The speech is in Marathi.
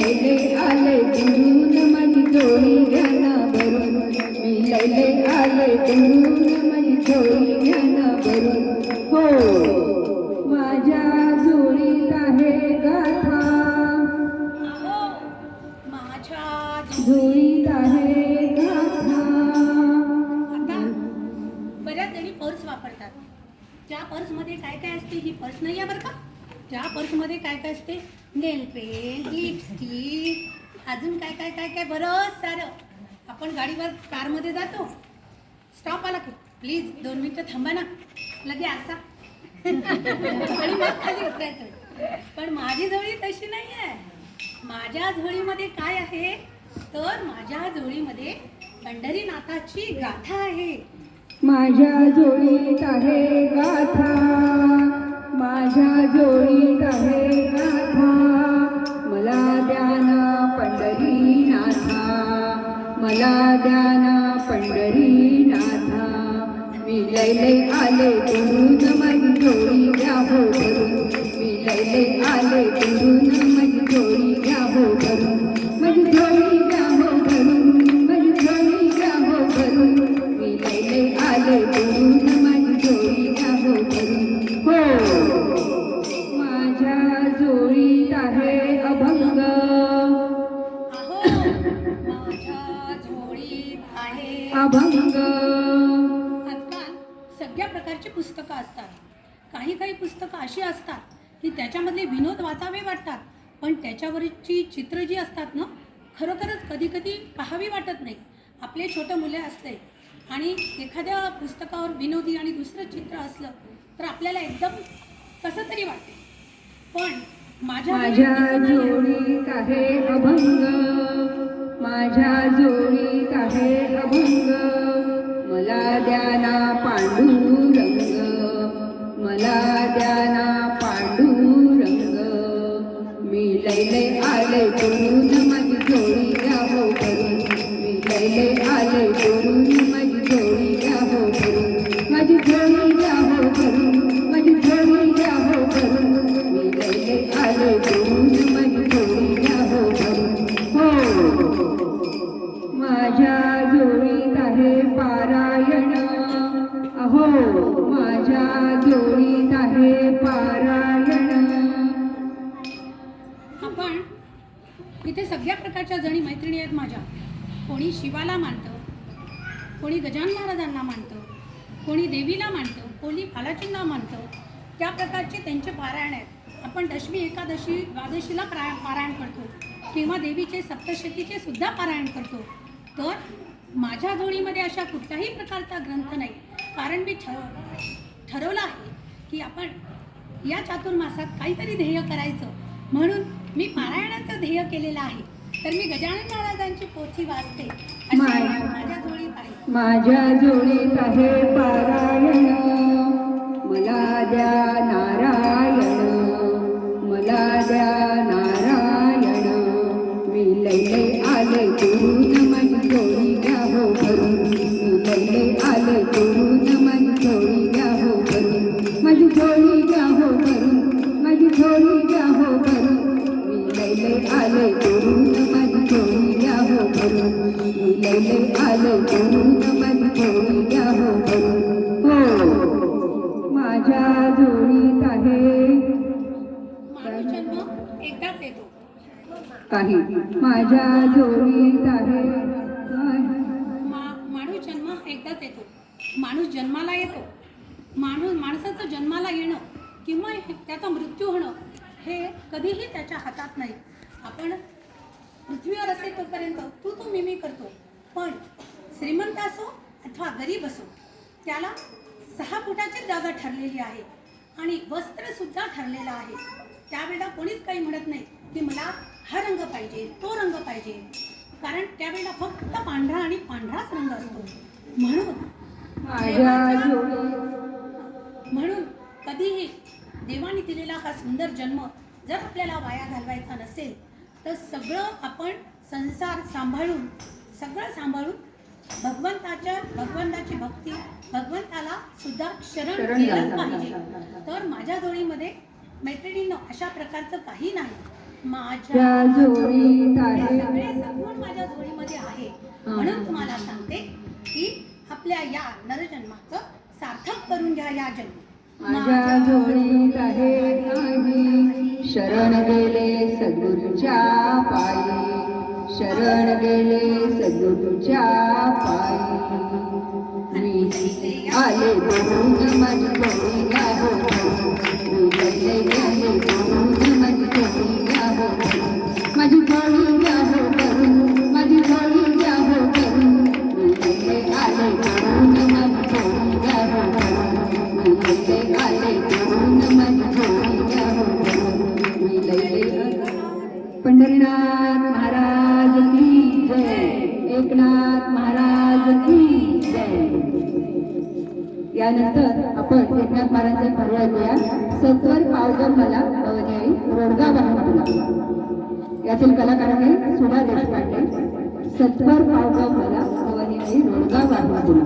लैले आले तिरून माझी जोडी घ्याना भरून. मी लैले आले तिरून माझी जोडी घ्याना भरून. हो माझ्या जोडीत आहे गाथा. जोडीत आहे गाथा. बऱ्याच जणी पर्स वापरतात. त्या पर्समध्ये काय काय असते ही पर्स नाही आहे बरं का? त्या पर्समध्ये काय काय असते? नेल पेंट लिपस्टिक अजून काय काय काय काय? बरं सारं. आपण गाडीवर कारमध्ये जातो. स्टॉप आला की. प्लीज दोन मिनटं थांबा ना. लगे असा आणि मग खाली उतरायचं. पण माझी झोळी तशी नाही आहे माझ्या झोळीमध्ये काय आहे? तर माझ्या झोळीमध्ये पंढरीनाथाची गाथा आहे. माझ्या जोडीत आहे गाथा. माझ्या जोडीत आहे गाथा. दादाना पंढरी नाथा मी लैले आले गुरुन माझी जोडी द्या हो भरून. मी लैले आले गुरुन माझी जोडी द्या हो भरून. माझी जोडी द्या हो भरून माझी जोडी द्या हो भरून. मी लैले आले गुरुन अभंग. आजकाल सगळ्या प्रकारची पुस्तकं असतात. काही काही पुस्तकं अशी असतात की त्याच्यामधले विनोद वाचावे वाटतात. पण त्याच्यावरची चित्र जी असतात ना खरोखरच कधी कधी पाहावी वाटत नाही. आपले छोटं मुले असते आणि एखाद्या पुस्तकावर विनोदी आणि दुसरं चित्र असलं तर आपल्याला एकदम कसं तरी वाटते. पण माझ्या. जोडीत आहे अभंग. माझ्या जोडीत आहे अभंग. मला द्याना पांडुरंग मला द्याना पांडुरंग. मी लैले आले करून माझी जोडी द्या करून. मी लैले आले करून पण इथे सगळ्या प्रकारच्या जणी मैत्रिणी आहेत माझ्या. कोणी शिवाला मानतं कोणी गजान महाराजांना मानतं कोणी देवीला मानतं कोणी बालाजींना मानतं. त्या प्रकारचे त्यांचे पारायण आहेत. आपण दशमी एकादशी द्वादशीला प्रा पारायण करतो. किंवा देवीचे सप्तशतीचे सुद्धा पारायण करतो. तर माझ्या जोडीमध्ये अशा कुठल्याही प्रकारचा ग्रंथ नाही. कारण मी ठर ठरवलं आहे की आपण या चातुर्मासात काहीतरी ध्येय करायचं. म्हणून मी पारायणाचं ध्येय केलेलं आहे. तर मी गजानन महाराजांची पोथी वाचते. माझ्या जोडीत आहे. माझ्या जोडीत आहे पारायण. मला द्या नारायण. मला द्या नारायण. मी लैले आले करून काही माझ्या जोडीत आहे माणूस जन्म एकदाच येतो. माणूस जन्माला येतो. माणूस माणसाचं जन्माला येणं किंवा त्याचा मृत्यू होणं हे कधीही त्याच्या हातात नाही. आपण पृथ्वीवर असेल तोपर्यंत तू तू मी मी करतो. पण श्रीमंत असो अथवा गरीब असो त्याला सहा फुटाची जागा ठरलेली आहे आणि वस्त्रसुद्धा ठरलेलं आहे. त्यावेळेला कोणीच काही म्हणत नाही की मला हा रंग पाहिजे तो रंग पाहिजे. कारण त्यावेळेला फक्त पांढरा आणि पांढराच रंग असतो. म्हणून म्हणून कधीही देवाने दिलेला हा सुंदर जन्म जर आपल्याला वाया घालवायचा नसेल तर सगळं आपण संसार सांभाळून सगळं सांभाळून भगवंताच्या भगवंताची भक्ती भगवंताला सुद्धा शरण घाला. पाहिजे. तर माझ्या जोडीमध्ये मैत्रिणींनो अशा प्रकारचं काही नाही. माझ्या हे आहे. सगळे माझ्या जोडीमध्ये आहे. म्हणून तुम्हाला सांगते की आपल्या या नरजन्माचं सार्थक करून घ्या या जन्मी. माझ्या जोडीत आहे नाही शरण गेले सद्गुरूच्या पायी. शरण गेले सद्गुरूच्या पायी. आले बोलून माझी जोडीला यानंतर आपण एकनाथ महाराजांचे पर्याय ऐकूया सत्वर पावगर मला अवन्यायी रोडगा तुला यातील कलाकार आहे सुधा देशपांडे सत्वर पावगम मला अवन्यायी रोडगा तुला